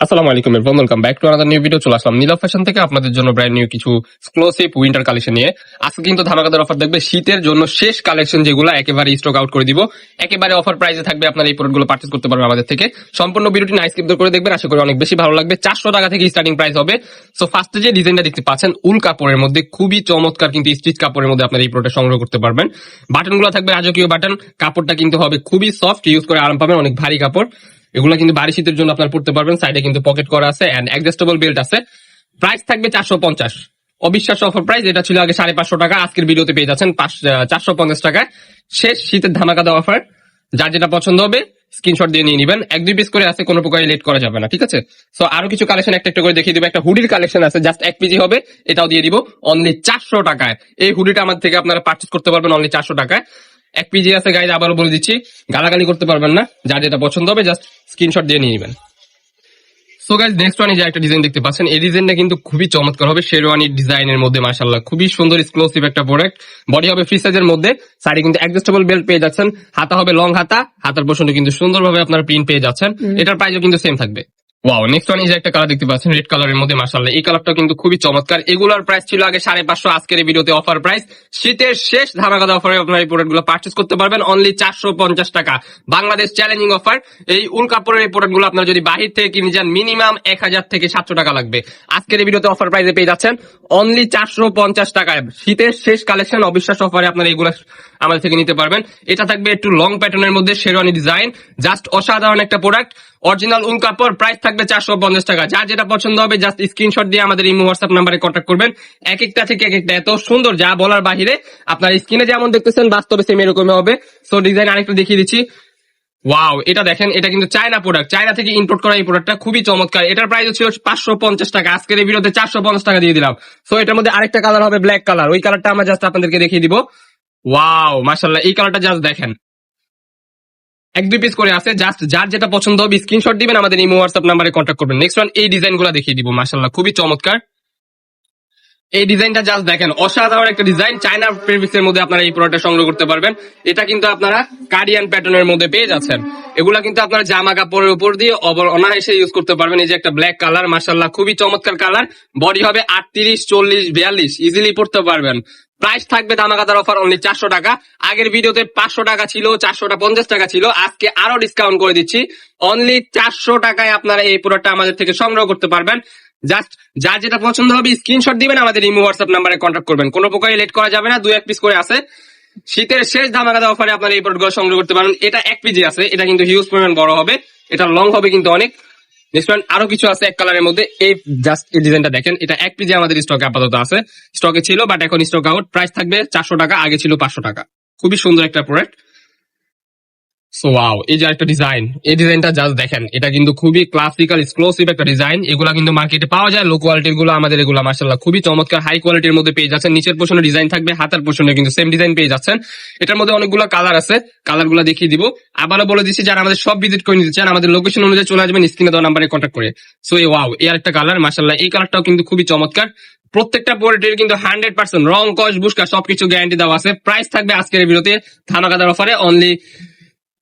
আসসালামু আলাইকুম everyone welcome back to another new video চলে আসলাম নীলা ফ্যাশন থেকে আপনাদের জন্য ব্র্যান্ড নিউ কিছু এক্সক্লুসিভ উইন্টার কালেকশন নিয়ে। আজকে কিন্তু ধামাকাদার অফার দেখবে, শীতের জন্য শেষ কালেকশন যেগুলো একেবারে স্টক আউট করে দিব। একেবারে অফার প্রাইসে থাকবে আপনার এই প্রোডাক্টগুলো পার্চেস করতে পারবেন আমাদের থেকে। সম্পূর্ণ ভিডিওটি নাইস স্কিপ করে দেখবেন, আশা করি অনেক বেশি ভালো লাগবে। চারশো টাকা থেকে স্টার্টিং প্রাইস হবে। সো ফার্স্টে যে ডিজাইনটা দেখতে পাচ্ছেন, উল কাপড়ের মধ্যে খুবই চমৎকার কিন্তু স্টিচ কাপড়ের মধ্যে আপনার এই প্রোডাক্ট সংগ্রহ করতে পারবেন। বাটনগুলো থাকবে রাজকীয় বাটন কাপড়টা কিন্তু হবে খুবই সফট ইউজ করে আরাম পাবেন, অনেক ভারী কাপড়। এগুলো কিন্তু বাড়ি শীতের জন্য আপনার পড়তে পারবেন সাইডে কিন্তু পকেট করা আছে এন্ড অ্যাডজাস্টেবল বেল্ট আছে। প্রাইস থাকবে চারশো পঞ্চাশ। অবিশ্বাস্য অফার প্রাইস এটা ছিল আগে সাড়ে পাঁচশো টাকা, আজকের ভিডিওতে পেয়ে যাচ্ছেন চারশো পঞ্চাশ টাকায়। শেষ শীতের ধামাকা দেওয়া অফার যার যেটা পছন্দ হবে স্ক্রিনশট দিয়ে নিয়ে নিবেন। এক দুই পিস করে আছে, কোনো প্রকারে লেট করা যাবে না, ঠিক আছে? সো আরও কিছু কালেকশন একটা একটা করে দেখিয়ে দিব। একটা হুডির কালেকশন আছে জাস্ট এক পিজি হবে, এটাও দিয়ে দিব। অনলি চারশো টাকায়। এই হুডিটা আমার থেকে আপনারা পার্চেস করতে পারবেন অনলি চারশো টাকায়। এক পিজি আছে গাইজ আবারও বলে দিচ্ছি গালাগালি করতে পারবেন না যার যেটা পছন্দ হবে জাস্ট স্ক্রিনশট দিয়ে নিয়ে নেবেন। সো গাইজ নেক্সট ওয়ানে যে একটা ডিজাইন দেখতে পাচ্ছেন। এই ডিজাইনটা কিন্তু খুবই চমৎকার হবে শেরওয়ানি ডিজাইনের মধ্যে মাশাল্লাহ খুবই সুন্দর এক্সক্লুসিভ একটা প্রোডাক্ট বডি হবে ফ্রি সাইজের মধ্যে সাইডে কিন্তু অ্যাডজাস্টেবল বেল্ট পেয়ে যাচ্ছেন। হাতা হবে লং হাতা হাতার পোর্শনে কিন্তু সুন্দরভাবে আপনার প্রিন্ট পেয়ে যাচ্ছেন। এটার প্রাইসও কিন্তু সেম থাকবে। ওয়াও নেক্সট ওয়ান এই একটা কালার দেখতে পাচ্ছেন রেড কালারের মধ্যে মাশাল্লাহ এই কালারটা কিন্তু খুবই চমৎকার। এগুলোর প্রাইস ছিল আগে সাড়ে পাঁচশো, আজকের ভিডিওতে অফার প্রাইস শীতের শেষ অফারে এই প্রোডাক্টগুলো পার্চেস করতে পারবেন। অনলি চারশো পঞ্চাশ টাকা। বাংলাদেশ চ্যালেঞ্জিং অফার এই উল কাপড়ের এই প্রোডাক্টগুলো আপনার যদি বাহির থেকে কিনে যান মিনিমাম এক হাজার থেকে সাতশো টাকা লাগবে। আজকের ভিডিওতে অফার প্রাইসে পেয়ে যাচ্ছেন। অনলি চারশো পঞ্চাশ টাকায়। শীতের শেষ কালেকশন অবিশ্বাস অফারে আপনারা এগুলো আমাদের থেকে নিতে পারবেন। এটা থাকবে একটু লং প্যাটার্নের মধ্যে শেরওয়ানি ডিজাইন জাস্ট অসাধারণ একটা প্রোডাক্ট অরিজিনাল উল কাপড় প্রাইস থাকবে চারশো পঞ্চাশ টাকা। যার যেটা পছন্দ হবে জাস্ট স্ক্রিনশট দিয়ে আমাদের ইমো হোয়াটসঅ্যাপ নাম্বারে কন্ট্যাক্ট করবেন। এক একটা থেকে এক একটা। এত সুন্দর, যা বলার বাহিরে আপনার স্ক্রিনে যেমন দেখতেছেন, বাস্তবে সেম এরকমই হবে। সো ডিজাইন আরেকটু দেখিয়ে দিচ্ছি। ওয়াও এটা দেখেন, এটা কিন্তু চায়না প্রোডাক্ট চায়না থেকে ইম্পোর্ট করা এই প্রোডাক্টটা খুবই চমৎকার। এটার প্রাইস ছিল পাঁচশো পঞ্চাশ টাকা। আজকের এই ভিডিওতে চারশো পঞ্চাশ টাকা দিয়ে দিলাম। সো এটার মধ্যে আরেকটা কালার হবে ব্ল্যাক কালার ওই কালারটা আমরা জাস্ট আপনাদেরকে দেখিয়ে দিব। ওয়াও মাশাল্লাহ এই কালারটা জাস্ট দেখেন। এক, দুই পিস করে আছে। জাস্ট যার যেটা পছন্দ হবে স্ক্রিনশট দিবেন, আমাদের ইমো হোয়াটসঅ্যাপ নাম্বারে কন্ট্যাক্ট করবেন। নেক্সট ওয়ান এই ডিজাইনগুলো দেখিয়ে দিব মাসাল্লাহ খুবই চমৎকার। এই ডিজাইনটা জাস্ট দেখেন, অসাধারণ একটা ডিজাইন। চায়না ফেব্রিক্স এর মধ্যে আপনারা এই প্রোডাক্টটা সংগ্রহ করতে পারবেন। এটা কিন্তু আপনারা কারিয়ান প্যাটার্নের মধ্যে পেয়ে যাচ্ছেন। এগুলা কিন্তু আপনারা জামা কাপড়ের উপর দিয়ে অনায়াসে ইউজ করতে পারবেন। এই যে একটা ব্ল্যাক কালার মাশাল্লাহ খুবই চমৎকার কালার বডি হবে আটত্রিশ, চল্লিশ, বিয়াল্লিশ ইজিলি পড়তে পারবেন। প্রাইস থাকবে দামাকাতার অফার অনলি চারশো টাকা। আগের ভিডিওতে পাঁচশো টাকা ছিল চারশোটা পঞ্চাশ টাকা ছিল। আজকে আরও ডিসকাউন্ট করে দিচ্ছি। অনলি চারশো টাকায় আপনারা এই প্রোডাক্টটা আমাদের থেকে সংগ্রহ করতে পারবেন। জাস্ট যার যেটা পছন্দ হবে স্ক্রিনশট দিবেন, আমাদের ইমো হোয়াটসঅ্যাপ নাম্বারে কন্ট্যাক্ট করবেন। কোনো প্রকারে লেট করা যাবে না, দুই এক পিস করে আছে। শীতের শেষ ধামাকাদা অফারে আপনারা এই প্রোডাক্টগুলো সংগ্রহ করতে পারেন। এটা এক পিজি আছে, এটা কিন্তু হিউজ পরিমাণ বড় হবে। এটা লং হবে কিন্তু অনেক। নেক্সট আরও কিছু আছে এক কালারের মধ্যে। এই জাস্ট এই ডিজাইনটা দেখেন, এটা এক পিজি আমাদের স্টকে আপাতত আছে। স্টকে ছিল বাট এখন স্টক আউট প্রাইস থাকবে চারশো টাকা, আগে ছিল পাঁচশো টাকা। খুবই সুন্দর একটা প্রোডাক্ট সো ওয়াও এই যে একটা ডিজাইন এই ডিজাইনটা জাস্ট দেখেন, এটা কিন্তু খুবই ক্লাসিক্যাল এক্সক্লুসিভ একটা ডিজাইন এগুলা কিন্তু মার্কেটে পাওয়া যায় লো কোয়ালিটিরগুলো আমাদের এগুলো মার্শাল্লাহ খুবই চমৎকার হাই কোয়ালিটির মধ্যে পেয়ে যাচ্ছেন। নিচের পোষণে ডিজাইন থাকবে, হাতার পোষণে কিন্তু সেম ডিজাইন পেয়ে যাচ্ছেন। এটার মধ্যে অনেকগুলো কালার আছে কালারগুলো দেখিয়ে দিব। আবারও বলে দিচ্ছি, যারা আমাদের সব ভিজিট করে নিতে চান, আমাদের লোকেশন অনুযায়ী চলে আসবেন, স্ক্রিনে দেওয়া নাম্বারে কন্ট্যাক্ট করে। সো এই ওয়াও এই আরেকটা কালার মার্শাল্লাহ এই কালারটাও কিন্তু খুবই চমৎকার। প্রত্যেকটা কোয়ালিটির কিন্তু হান্ড্রেড পার্সেন্ট রং, কস বুস্কার সবকিছু গ্যারান্টি দেওয়া আছে। প্রাইস থাকবে আজকের ভিডিওতে, ধামাকাদার অফারে অনলি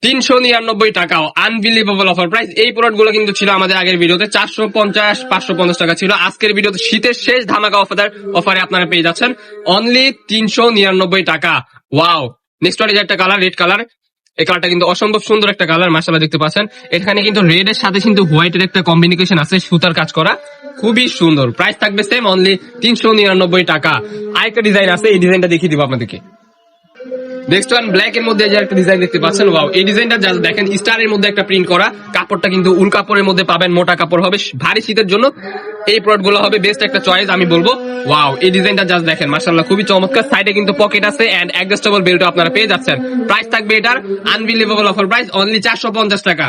তিনশো নিরানব্বই টাকাও আনবিলিভেবল অফার প্রাইস এই প্রোডাক্টগুলো কিন্তু ছিল আমাদের আগের ভিডিওতে চারশো পঞ্চাশ, পাঁচশো পঞ্চাশ টাকা ছিল। আজকের ভিডিওতে শীতের শেষ ধামাকা অফার অফারে আপনারা পেয়ে যাচ্ছেন। অনলি তিনশো নিরানব্বই টাকা। ওয়াও নেক্সট ওয়ান একটা কালার রেড কালার এই কালারটা কিন্তু অসম্ভব সুন্দর একটা কালার মাসালা দেখতে পাচ্ছেন। এখানে কিন্তু রেড এর সাথে কিন্তু হোয়াইটের একটা কম্বিনেশন আছে, সুতার কাজ করা। খুবই সুন্দর। প্রাইস থাকবে সেম অনলি তিনশো নিরানব্বই টাকা। আরেকটা ডিজাইন আছে, এই ডিজাইনটা দেখিয়ে দিব আপনাদেরকে। নেক্সট ওয়ান ব্ল্যাক এর মধ্যে যে একটা ডিজাইন দেখতে পাচ্ছেন ওয়াও এই ডিজাইনটা জাস্ট দেখেন স্টার এর মধ্যে একটা প্রিন্ট করা, কাপড়টা কিন্তু উল কাপড়ের মধ্যে পাবেন, মোটা কাপড় হবে, ভারী শীতের জন্য এই প্রোডাক্টগুলো হবে বেস্ট একটা চয়েস আমি বলব ওয়াও এই ডিজাইনটা জাস্ট দেখেন মার্শাল্লাহ খুবই চমৎকার সাইডে কিন্তু পকেট আছে এন্ড অ্যাডজাস্টেবল বেল্ট আপনারা পেয়ে যাচ্ছেন। প্রাইস থাকবে এটার আনবিলিভেবল অফার প্রাইস অনলি চারশো পঞ্চাশ টাকা।